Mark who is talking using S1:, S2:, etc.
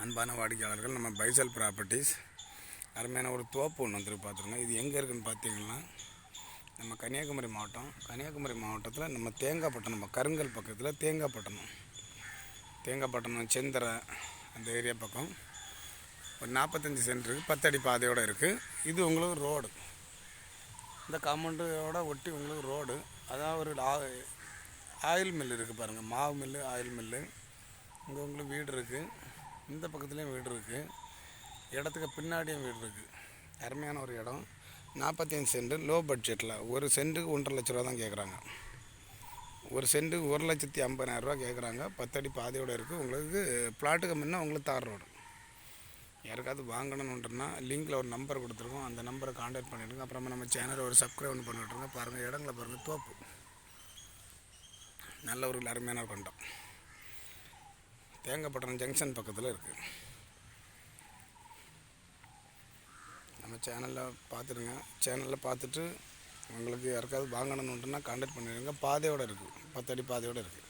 S1: அன்பான வாடிக்கையாளர்கள் நம்ம பைசல் ப்ராப்பர்ட்டிஸ். அருமையான ஒரு தோப்பு ஒன்று வந்துட்டு பார்த்துருங்க. இது எங்கே இருக்குன்னு பார்த்தீங்கன்னா நம்ம கன்னியாகுமரி மாவட்டம். கன்னியாகுமரி மாவட்டத்தில் நம்ம தேங்காய்பட்டணம் நம்ம கருங்கல் பக்கத்தில் தேங்காய்பட்டணம் தேங்காய்பட்டணம் செந்தரை அந்த ஏரியா பக்கம். ஒரு நாற்பத்தஞ்சு சென்ட் இருக்குது பத்தடி பாதையோடு இருக்குது இது உங்களுக்கு ரோடு. இந்த காம்பவுண்டோட ஒட்டி உங்களுக்கு ரோடு. அதான் ஒரு ஆ- ஆயில் மில் இருக்குது பாருங்கள் மாவு மில்லு ஆயில் மில்லு. இங்கே உங்களுக்கு வீடு இருக்குது இந்த பக்கத்துலேயும் வீடு இருக்குது இடத்துக்கு பின்னாடியும் வீடு இருக்குது அருமையான ஒரு இடம். நாற்பத்தஞ்சு சென்ட் லோ. பட்ஜெட்டில் ஒரு சென்ட்டுக்கு ஒன்றரை லட்ச ரூபா தான் கேட்குறாங்க ஒரு சென்ட்டுக்கு ஒரு லட்சத்தி ஐம்பதாயிரரூவா கேட்குறாங்க பத்தடி பாதையோடு இருக்குது உங்களுக்கு பிளாட்டுக்கு முன்னே உங்களுக்கு தார் ரோடு யாருக்காவது வாங்கணுன்னுன்றனா லிங்கில் ஒரு நம்பர் கொடுத்துருக்கோம். அந்த நம்பரை காண்டாக்ட் பண்ணிவிடுங்க அப்புறமா நம்ம சேனலை ஒரு சப்ஸ்கிரைப் ஒன்று பண்ணிவிட்ருங்க பாருங்கள் இடங்களை பாருங்கள் தோப்பு. நல்ல ஒரு அருமையான ஒரு கண்டம். தேங்கப்பட்டினம் ஜங்ஷன் பக்கத்தில் இருக்குது நம்ம சேனலில் பார்த்துருங்க சேனலில் பார்த்துட்டு உங்களுக்கு யாருக்காவது வாங்கணுன்னுட்டுனா கான்டாக்ட் பண்ணிடுங்க. பாதையோடு இருக்குது பத்தடி பாதையோடு இருக்குது